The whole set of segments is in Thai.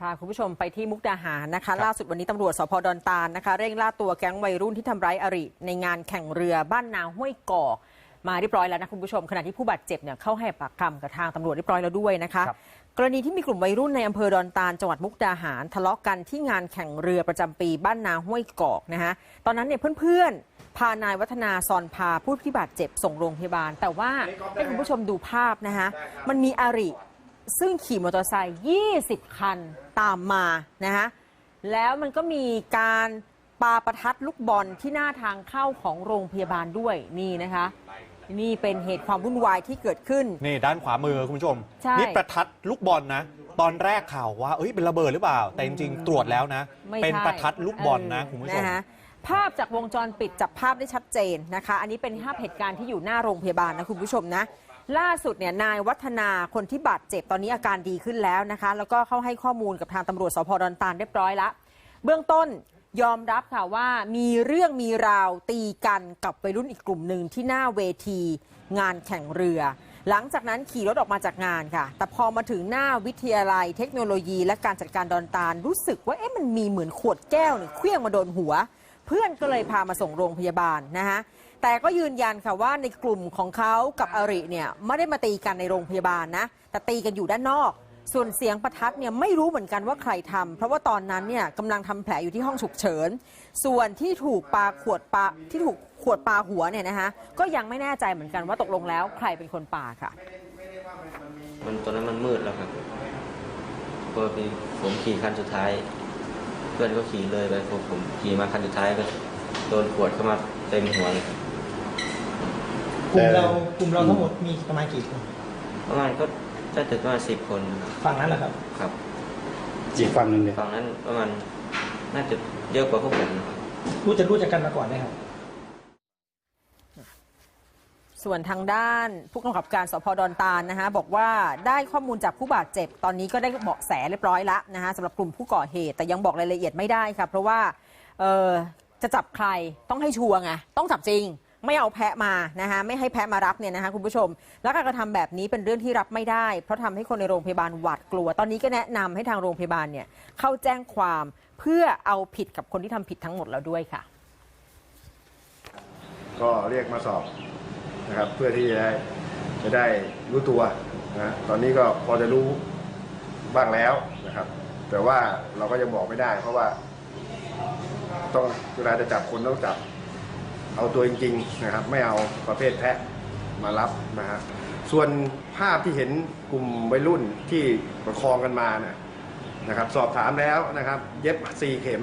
พาคุณผู้ชมไปที่มุกดาหารนะคะ ล่าสุดวันนี้ตำรวจสพดอนตาลนะคะ เร่งล่าตัวแก๊งวัยรุ่นที่ทำร้ายอริ ในงานแข่งเรือบ้านนาห้วยกอกมาเรียบร้อยแล้วนะคุณผู้ชมขณะที่ผู้บาดเจ็บเนี่ยเข้าให้ปากคำกับทางตำรวจเรียบร้อยแล้วด้วยนะคะครับกรณีที่มีกลุ่มวัยรุ่นในอำเภอดอนตาลจังหวัดมุกดาหาร ทะเลาะกันที่งานแข่งเรือประจำปีบ้านนาห้วยกอกนะคะตอนนั้นเนี่ยเพื่อนๆ พานายวัฒนาซอนพาผู้ที่บาดเจ็บส่งโรงพยาบาล แต่ว่าให้คุณผู้ชมดูภาพนะคะมันมีอริ ซึ่งขี่มอเตอร์ไซค์20 คัน ตามมานะฮะแล้วมันก็มีการปาประทัดลูกบอลที่หน้าทางเข้าของโรงพยาบาลด้วยนี่นะคะ นี่เป็นเหตุความวุ่นวายที่เกิดขึ้น นี่ด้านขวามือคุณผู้ชม ใช่นี่ประทัดลูกบอลนะ ตอนแรกข่าวว่าเอ้ยเป็นระเบิดหรือเปล่า แต่จริงๆตรวจแล้วนะ ไม่เป็นใช่ประทัดลูกบอลนะเคุณผู้ชมฮภาพจากวงจรปิดจับภาพได้ชัดเจนนะคะ อันนี้เป็นภาพเหตุการณ์ที่อยู่หน้าโรงพยาบาลนะคุณผู้ชมนะ ล่าสุดเนี่ยนายวัฒนาคนที่บาดเจ็บตอนนี้อาการดีขึ้นแล้วนะคะ แล้วก็เข้าให้ข้อมูลกับทางตำรวจสพดอนตาลเรียบร้อยละเบื้องต้นยอมรับค่ะว่ามีเรื่องมีราวตีกันกับวัยรุ่นอีกกลุ่มหนึ่งที่หน้าเวที งานแข่งเรือ หลังจากนั้นขี่รถออกมาจากงานค่ะ แต่พอมาถึงหน้าวิทยาลัยเทคโนโลยี และการจัดการดอนตาลรู้สึกว่าเอ๊ะมันมีเหมือนขวดแก้วเนี่ยเคลื่องมาโดนหัว เพื่อนก็เลยพามาส่งโรงพยาบาลนะฮะแต่ก็ยืนยันค่ะว่าในกลุ่มของเขากับอริเนี่ยไม่ได้มาตีกันในโรงพยาบาลนะ แต่ตีกันอยู่ด้านนอก ส่วนเสียงประทัดเนี่ยไม่รู้เหมือนกันว่าใครทำเพราะว่าตอนนั้นเนี่ยกำลังทำแผลอยู่ที่ห้องฉุกเฉิน ส่วนที่ถูกปาขวดปาที่ถูกขวดปาหัวเนี่ยนะคะก็ยังไม่แน่ใจเหมือนกันว่าตกลงแล้วใครเป็นคนปาค่ะ มันตอนนั้นมันมืดแล้วครับพอดีผมขี่คันสุดท้าย พื่อนก็ขี่เลยไปพอผมขี่มาคันสุดท้ายก็โดนขวดเข้ามาเต็มหัวเลยครับกลุ่มเรากลุ่มเราทั้งหมดมีประมาณกี่คนประมาณก็จะถึงประมาณสิบคนครับฝั่งนั้นแหละครับ ครับอีกฝั่งหนึ่งเนี่ยฝั่งนั้นประมาณน่าจะเยอะกว่าพวกผมนะครับรู้จะรู้จักกันมาก่อนไหมครับ ส่วนทางด้านผู้กำกับการสพดอนตาลนะคะบอกว่าได้ข้อมูลจากผู้บาดเจ็บ ตอนนี้ก็ได้เบาะแสเรียบร้อยแล้วนะคะสำหรับกลุ่มผู้ก่อเหตุ แต่ยังบอกรายละเอียดไม่ได้ค่ะเพราะว่าเอ่อจะจับใครต้องให้ชัวร์ไงต้องจับจริง ไม่เอาแพะมานะคะไม่ให้แพะมารับเนี่ยนะคะคุณผู้ชม แล้วการกระทำแบบนี้เป็นเรื่องที่รับไม่ได้ เพราะทำให้คนในโรงพยาบาลหวาดกลัว ตอนนี้ก็แนะนำให้ทางโรงพยาบาลเนี่ยเข้าแจ้งความเพื่อเอาผิดกับคนที่ทำผิดทั้งหมดแล้วด้วยค่ะ ก็เรียกมาสอบ นะครับ เพื่อที่จะได้จะได้รู้ตัวนะตอนนี้ก็พอจะรู้บ้างแล้วนะครับ แต่ว่าเราก็ยังบอกไม่ได้ เพราะว่า ต้องเวลาจะจับคนต้องจับ เอาตัวจริง ๆ นะครับ ไม่เอาประเภทแพะมารับนะฮะส่วนภาพที่เห็นกลุ่มวัยรุ่นที่ประคองกันมานะนะครับ สอบถามแล้วนะครับ เย็บสี่เข็ม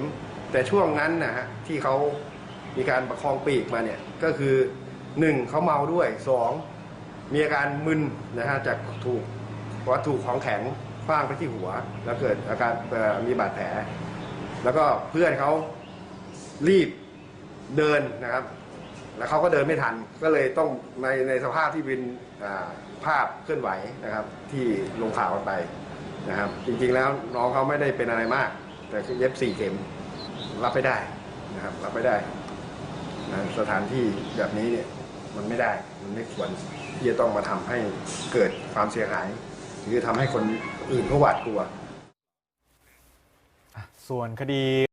แต่ช่วงนั้นนะฮะที่เขามีการประคองปีกมาเนี่ยก็คือ หนึ่งเขาเมาด้วยสองมีอาการมึนนะฮะจากถูกวัตถุของแข็งฟาดไปที่หัว แล้วเกิดอาการมีบาดแผล แล้วก็เพื่อนเขารีบเดินนะครับ แล้วเขาก็เดินไม่ทัน ก็เลยต้องในในสภาพที่เป็นภาพเคลื่อนไหวนะครับ ที่ลงข่าวกันไปนะครับ จริงๆแล้วน้องเขาไม่ได้เป็นอะไรมาก แต่เย็บสี่เข็มรับไม่ได้นะครับ รับไม่ได้นะสถานที่แบบนี้เนี่ย มันไม่ได้ มันไม่ควรที่จะต้องมาทำให้เกิดความเสียหาย หรือทำให้คนอื่นเขาหวาดกลัวส่วนคดี